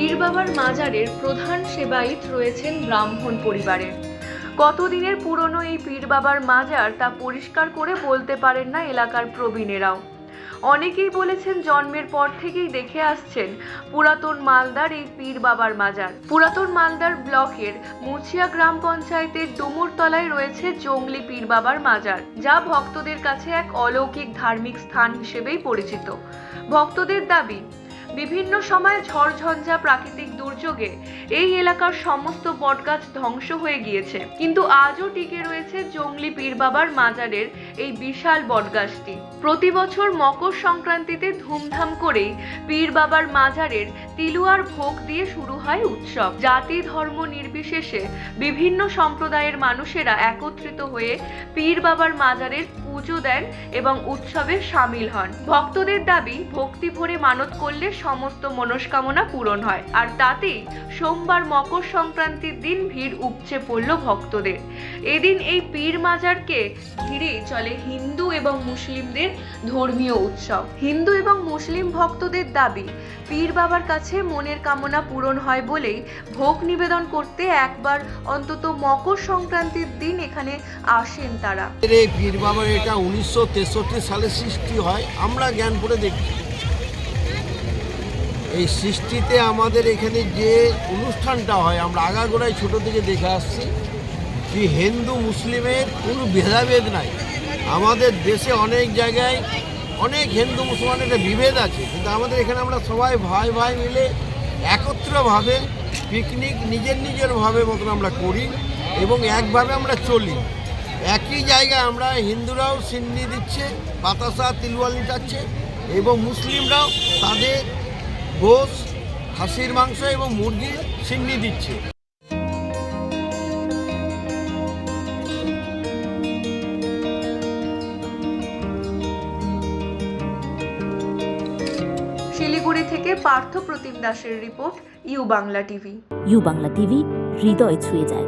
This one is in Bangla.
পীর বাবার মাজারের প্রধান সেবায়িত রয়েছেন ব্রাহ্মণ পরিবারের কতদিনের পুরনো এই পীর বাবার মাজার তা পরিষ্কার করে বলতে পারেন না এলাকার প্রবীণেরাও। অনেকেই বলেছেন জন্মের পর থেকেই দেখে আসছেন পুরাতন মালদার এই পীর বাবার মাজার। পুরাতন মালদার ব্লকের মুছিয়া গ্রাম পঞ্চায়েতের ডুমুরতলায় রয়েছে জঙ্গলি পীর বাবার মাজার, যা ভক্তদের কাছে এক অলৌকিক ধার্মিক স্থান হিসেবেই পরিচিত। ভক্তদের দাবি বিভিন্ন সময় ঝড়ঝঞ্ঝা প্রাকৃতিক দুর্যোগে এই এলাকার সমস্ত বটগাছ ধ্বংস হয়ে গিয়েছে। কিন্তু আজও টিকে রয়েছে জঙ্গলি পীর বাবার মাজারের এই বিশাল বটগাছটি। প্রতি বছর মকর সংক্রান্তিতে ধুমধাম করেই পীর বাবার মাজারের তিলুয়ার ভোগ দিয়ে শুরু হয় উৎসব। জাতি ধর্ম নির্বিশেষে বিভিন্ন সম্প্রদায়ের মানুষেরা একত্রিত হয়ে পীর বাবার মাজারের পুজো দেন এবং উৎসবে সামিল হন। ভক্তদের দাবি, ভক্তি ভরে মানত করলে সমস্ত মনস্কামনা পূরণ হয়। আর তাতেই সোমবার মকর সংক্রান্তির দিন ভিড় উপচে পড়ল ভক্তদের। এদিন এই পীর মাজারকে ঘিরেই চলে হিন্দু এবং মুসলিমদের ধর্মীয় উৎসব। হিন্দু এবং মুসলিম ভক্তদের দাবি, পীর বাবার কাছে মনের কামনা পূরণ হয় বলেই ভোগ নিবেদন করতে একবার অন্তত মকর সংক্রান্তির দিন এখানে আসেন তারা। পীর বাবার এটা উনিশশো তেষট্টি সালে সৃষ্টি হয়, আমরা জ্ঞানপুরে দেখি এই সৃষ্টিতে আমাদের এখানে যে অনুষ্ঠানটা হয়, আমরা আগাগোড়ায় ছোট থেকে দেখে আসছি কি হিন্দু, মুসলিমের কোনো ভেদাভেদ নাই। আমাদের দেশে অনেক জায়গায় অনেক হিন্দু, মুসলমানের একটা বিভেদ আছে, কিন্তু আমাদের এখানে আমরা সবাই ভাই ভাই মিলে একত্রভাবে পিকনিক নিজের নিজের ভাবে মতন আমরা করি এবং একভাবে আমরা চলি। একই জায়গায় আমরা হিন্দুরাও সিন্নি দিচ্ছে বাতাসা তিলুয়াল নিটাচ্ছে এবং মুসলিমরাও তাদের গোস খাসির মাংস এবং মুরগির সিন্নি দিচ্ছে। শিলিগুড়ি থেকে পার্থ প্রতিম দাসের report U Bangla TV. U Bangla TV হৃদয় ছুঁয়ে যায়।